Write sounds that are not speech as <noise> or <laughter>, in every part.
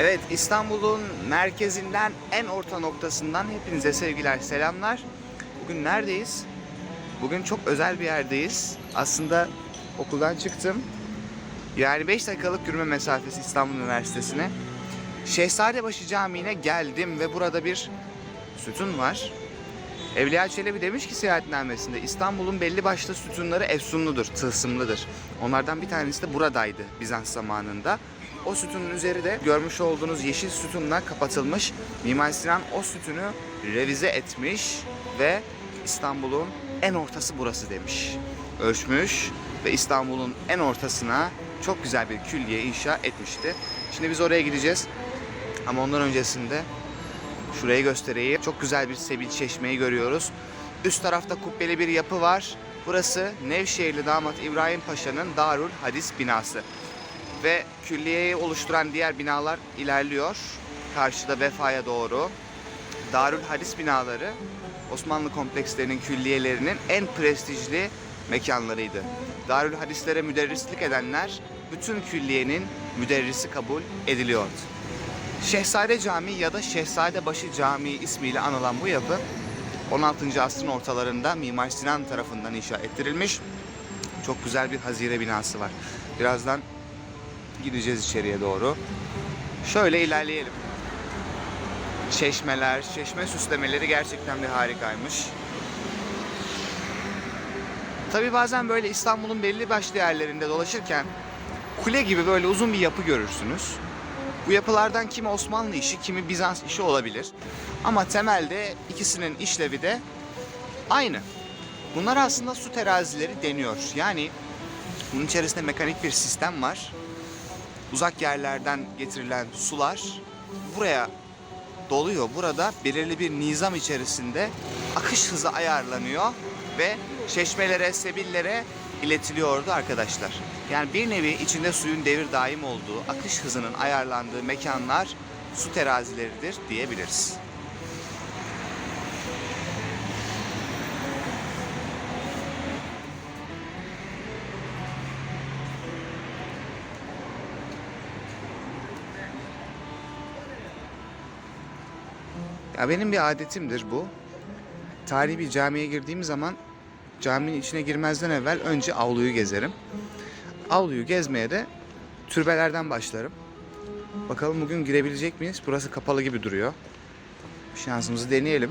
Evet İstanbul'un merkezinden en orta noktasından hepinize sevgiler selamlar. Bugün neredeyiz? Bugün çok özel bir yerdeyiz. Aslında okuldan çıktım. Yani 5 dakikalık yürüme mesafesi İstanbul Üniversitesi'ne. Şehzadebaşı Camii'ne geldim ve burada bir sütun var. Evliya Çelebi demiş ki seyahatnamesinde İstanbul'un belli başlı sütunları efsunludur, tılsımlıdır. Onlardan bir tanesi de buradaydı Bizans zamanında. O sütunun üzeri de görmüş olduğunuz yeşil sütunla kapatılmış. Mimar Sinan o sütunu revize etmiş ve İstanbul'un en ortası burası demiş. Ölçmüş ve İstanbul'un en ortasına çok güzel bir külliye inşa etmişti. Şimdi biz oraya gideceğiz. Ama ondan öncesinde Şurayı göstereyim. Çok güzel bir Sebil Çeşme'yi görüyoruz. Üst tarafta kubbeli bir yapı var. Burası Nevşehirli damat İbrahim Paşa'nın Darül Hadis binası. Ve külliyeyi oluşturan diğer binalar ilerliyor. Karşıda Vefa'ya doğru. Darül Hadis binaları Osmanlı komplekslerinin külliyelerinin en prestijli mekanlarıydı. Darül Hadislere müderrislik edenler bütün külliyenin müderrisi kabul ediliyordu. Şehzade Camii ya da Şehzadebaşı Camii ismiyle anılan bu yapı 16. asrın ortalarında Mimar Sinan tarafından inşa ettirilmiş. Çok güzel bir hazire binası var. Birazdan gideceğiz içeriye doğru. Şöyle ilerleyelim. Çeşmeler, çeşme süslemeleri gerçekten bir harikaymış. Tabii bazen böyle İstanbul'un belli başlı yerlerinde dolaşırken kule gibi böyle uzun bir yapı görürsünüz. Bu yapılardan kimi Osmanlı işi, kimi Bizans işi olabilir. Ama temelde ikisinin işlevi de aynı. Bunlar aslında su terazileri deniyor. Yani bunun içerisinde mekanik bir sistem var. Uzak yerlerden getirilen sular buraya doluyor. Burada belirli bir nizam içerisinde akış hızı ayarlanıyor ve çeşmelere, sebillere iletiliyordu arkadaşlar. Yani bir nevi içinde suyun devir daim olduğu, akış hızının ayarlandığı mekanlar su terazileridir diyebiliriz. Ya benim bir adetimdir bu. Tarihi bir camiye girdiğim zaman caminin içine girmezden evvel önce avluyu gezerim. Avluyu gezmeye de türbelerden başlarım. Bakalım bugün girebilecek miyiz? Burası kapalı gibi duruyor. Şansımızı deneyelim.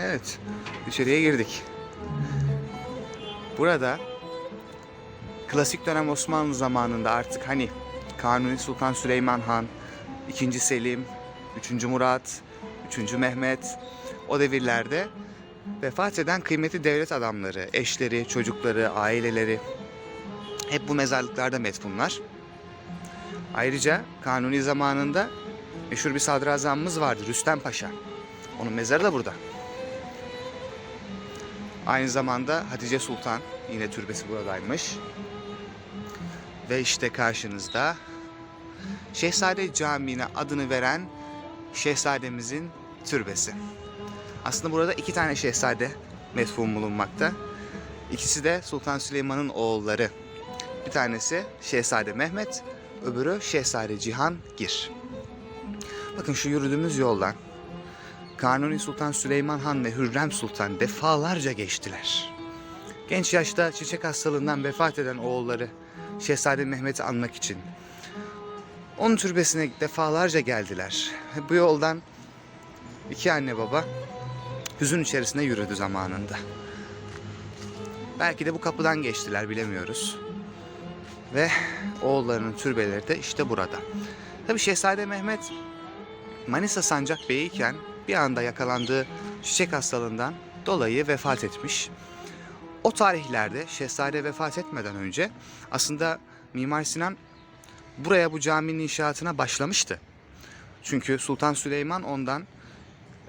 Evet, içeriye girdik. Burada klasik dönem Osmanlı zamanında artık hani Kanuni Sultan Süleyman Han, 2. Selim, 3. Murat, 3. Mehmet o devirlerde vefat eden kıymetli devlet adamları, eşleri, çocukları, aileleri hep bu mezarlıklarda metfunlar. Ayrıca Kanuni zamanında meşhur bir sadrazamımız vardı Rüstem Paşa. Onun mezarı da burada. Aynı zamanda Hatice Sultan yine türbesi buradaymış. Ve işte karşınızda Şehzade Camii'ne adını veren şehzademizin türbesi. Aslında burada iki tane şehzade metfun bulunmakta. İkisi de Sultan Süleyman'ın oğulları. Bir tanesi Şehzade Mehmet, öbürü Şehzade Cihangir. Bakın şu yürüdüğümüz yoldan Kanuni Sultan Süleyman Han ve Hürrem Sultan defalarca geçtiler. Genç yaşta çiçek hastalığından vefat eden oğulları Şehzade Mehmet'i anmak için onun türbesine defalarca geldiler. Bu yoldan iki anne baba hüzün içerisinde yürüdü zamanında. Belki de bu kapıdan geçtiler bilemiyoruz. Ve oğullarının türbeleri de işte burada. Tabi Şehzade Mehmet Manisa Sancak Bey iken bir anda yakalandığı çiçek hastalığından dolayı vefat etmiş. O tarihlerde Şehzade vefat etmeden önce aslında Mimar Sinan buraya bu caminin inşaatına başlamıştı. Çünkü Sultan Süleyman ondan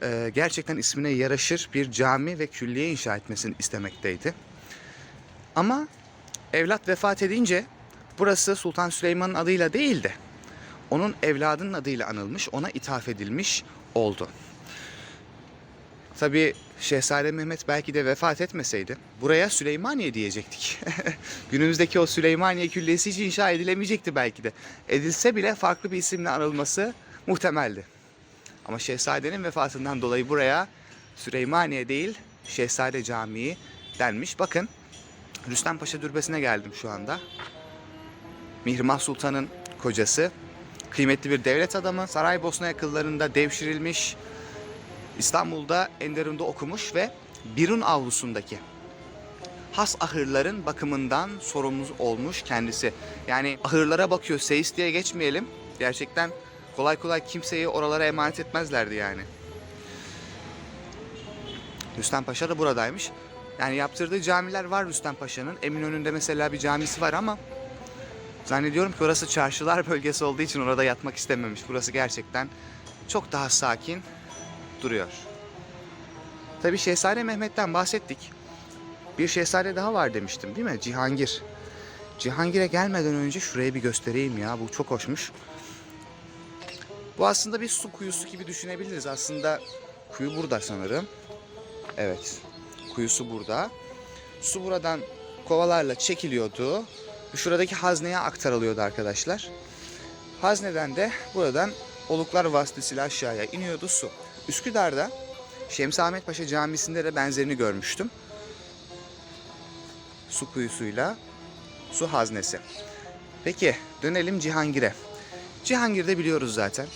e, gerçekten ismine yaraşır bir cami ve külliye inşa etmesini istemekteydi. Ama evlat vefat edince burası Sultan Süleyman'ın adıyla değil de onun evladının adıyla anılmış, ona ithaf edilmiş oldu. Tabii Şehzade Mehmet belki de vefat etmeseydi buraya Süleymaniye diyecektik. <laughs> Günümüzdeki o Süleymaniye Külliyesi hiç inşa edilemeyecekti belki de. Edilse bile farklı bir isimle anılması muhtemeldi. Ama Şehzade'nin vefatından dolayı buraya Süleymaniye değil Şehzade Camii denmiş. Bakın Rüstem Paşa Türbesi'ne geldim şu anda. Mihrimah Sultan'ın kocası. Kıymetli bir devlet adamı. Saraybosna yakınlarında devşirilmiş. İstanbul'da Enderun'da okumuş ve Birun avlusundaki has ahırların bakımından sorumlu olmuş kendisi. Yani ahırlara bakıyor, seyis diye geçmeyelim. Gerçekten kolay kolay kimseyi oralara emanet etmezlerdi yani. Rüstem Paşa da buradaymış. Yani yaptırdığı camiler var Rüstem Paşa'nın. Eminönü'nde mesela bir camisi var ama zannediyorum ki orası çarşılar <laughs> bölgesi olduğu için orada yatmak istememiş. Burası gerçekten çok daha sakin duruyor. Tabii Şehzade Mehmet'ten bahsettik. Bir şehzade daha var demiştim değil mi? Cihangir. Cihangir'e gelmeden önce şurayı bir göstereyim ya. Bu çok hoşmuş. Bu aslında bir su kuyusu gibi düşünebiliriz. Aslında kuyu burada sanırım. Evet. Kuyusu burada. Su buradan kovalarla çekiliyordu. Şuradaki hazneye aktarılıyordu arkadaşlar. Hazneden de buradan oluklar vasıtasıyla aşağıya iniyordu su. Üsküdar'da Şemsi Ahmet Paşa Camisi'nde de benzerini görmüştüm. Su kuyusuyla su haznesi. Peki dönelim Cihangir'e. Cihangir'de biliyoruz zaten.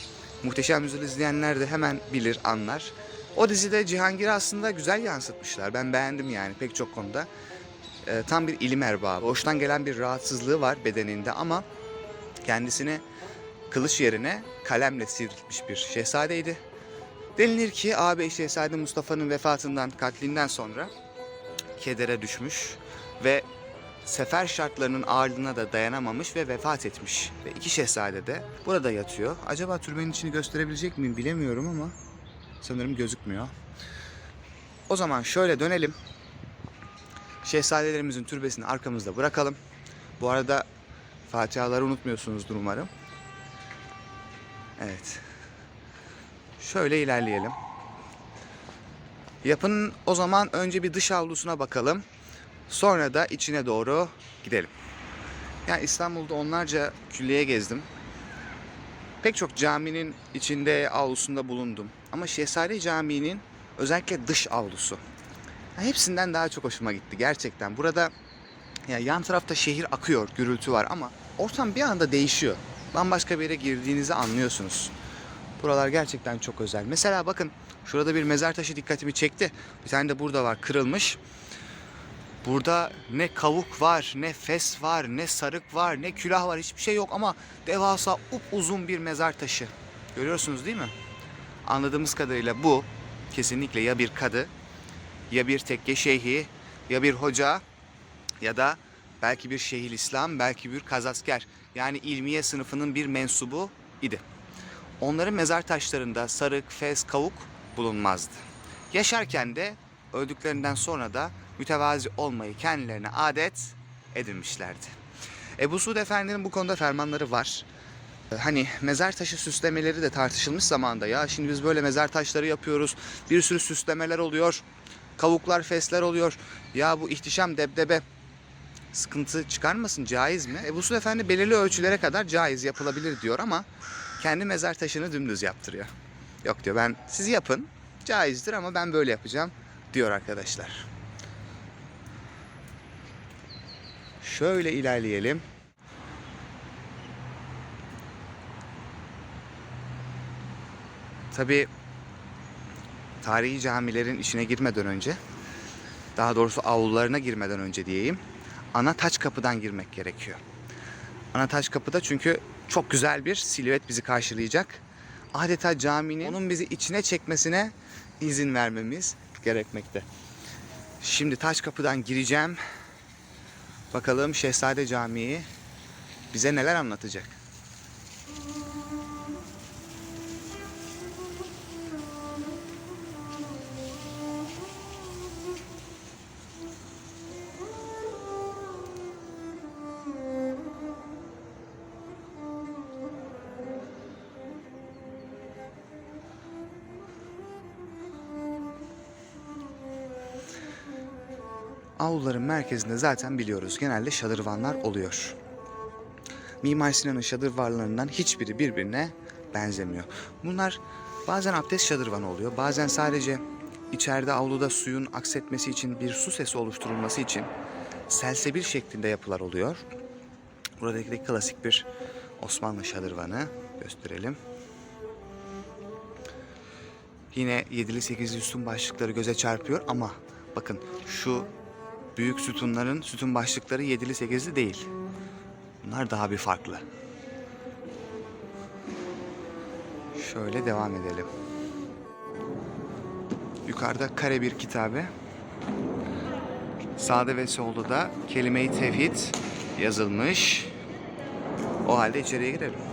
Muhteşem Yüzyıl izleyenler de hemen bilir, anlar. O dizide Cihangir'i aslında güzel yansıtmışlar. Ben beğendim yani pek çok konuda. Ee, tam bir ilim erbabı. Hoştan gelen bir rahatsızlığı var bedeninde ama kendisini kılıç yerine kalemle sivriltmiş bir şehzadeydi. Denilir ki ağabey Şehzade Mustafa'nın vefatından, katlinden sonra kedere düşmüş ve sefer şartlarının ağırlığına da dayanamamış ve vefat etmiş. Ve iki şehzade de burada yatıyor. Acaba türbenin içini gösterebilecek miyim bilemiyorum ama sanırım gözükmüyor. O zaman şöyle dönelim. Şehzadelerimizin türbesini arkamızda bırakalım. Bu arada Fatihaları unutmuyorsunuzdur umarım. Evet. Şöyle ilerleyelim. Yapının o zaman önce bir dış avlusuna bakalım. Sonra da içine doğru gidelim. Yani İstanbul'da onlarca külliye gezdim. Pek çok caminin içinde avlusunda bulundum. Ama Şehzade Camii'nin özellikle dış avlusu. Hepsinden daha çok hoşuma gitti gerçekten. Burada ya yan tarafta şehir akıyor, gürültü var ama ortam bir anda değişiyor. Bambaşka bir yere girdiğinizi anlıyorsunuz. Buralar gerçekten çok özel. Mesela bakın şurada bir mezar taşı dikkatimi çekti. Bir tane de burada var kırılmış. Burada ne kavuk var, ne fes var, ne sarık var, ne külah var. Hiçbir şey yok ama devasa uzun bir mezar taşı. Görüyorsunuz değil mi? Anladığımız kadarıyla bu kesinlikle ya bir kadı, ya bir tekke şeyhi, ya bir hoca ya da belki bir şeyhil İslam, belki bir kazasker. Yani ilmiye sınıfının bir mensubu idi. Onların mezar taşlarında sarık, fes, kavuk bulunmazdı. Yaşarken de öldüklerinden sonra da mütevazi olmayı kendilerine adet edinmişlerdi. Ebu Suud Efendi'nin bu konuda fermanları var. Hani mezar taşı süslemeleri de tartışılmış zamanda ya. Şimdi biz böyle mezar taşları yapıyoruz. Bir sürü süslemeler oluyor. Kavuklar, fesler oluyor. Ya bu ihtişam debdebe sıkıntı çıkarmasın caiz mi? Ebu Suud Efendi belirli ölçülere kadar caiz yapılabilir diyor ama kendi mezar taşını dümdüz yaptırıyor. Yok diyor ben siz yapın caizdir ama ben böyle yapacağım diyor arkadaşlar. Şöyle ilerleyelim. Tabi tarihi camilerin içine girmeden önce daha doğrusu avlularına girmeden önce diyeyim ana taç kapıdan girmek gerekiyor. Ana taç kapıda çünkü çok güzel bir silüet bizi karşılayacak. Adeta caminin onun bizi içine çekmesine izin vermemiz gerekmekte. Şimdi taç kapıdan gireceğim. Bakalım Şehzade Camii bize neler anlatacak. Avluların merkezinde zaten biliyoruz genelde şadırvanlar oluyor. Mimar Sinan'ın şadırvanlarından hiçbiri birbirine benzemiyor. Bunlar bazen abdest şadırvanı oluyor, bazen sadece içeride avluda suyun aksetmesi için bir su sesi oluşturulması için selsebil şeklinde yapılar oluyor. Buradaki de klasik bir Osmanlı şadırvanı gösterelim. Yine yedili sekizli sütun başlıkları göze çarpıyor ama bakın şu büyük sütunların sütun başlıkları yedili sekizli değil. Bunlar daha bir farklı. Şöyle devam edelim. Yukarıda kare bir kitabe. Sağda ve solda da kelime-i tevhid yazılmış. O halde içeriye girelim.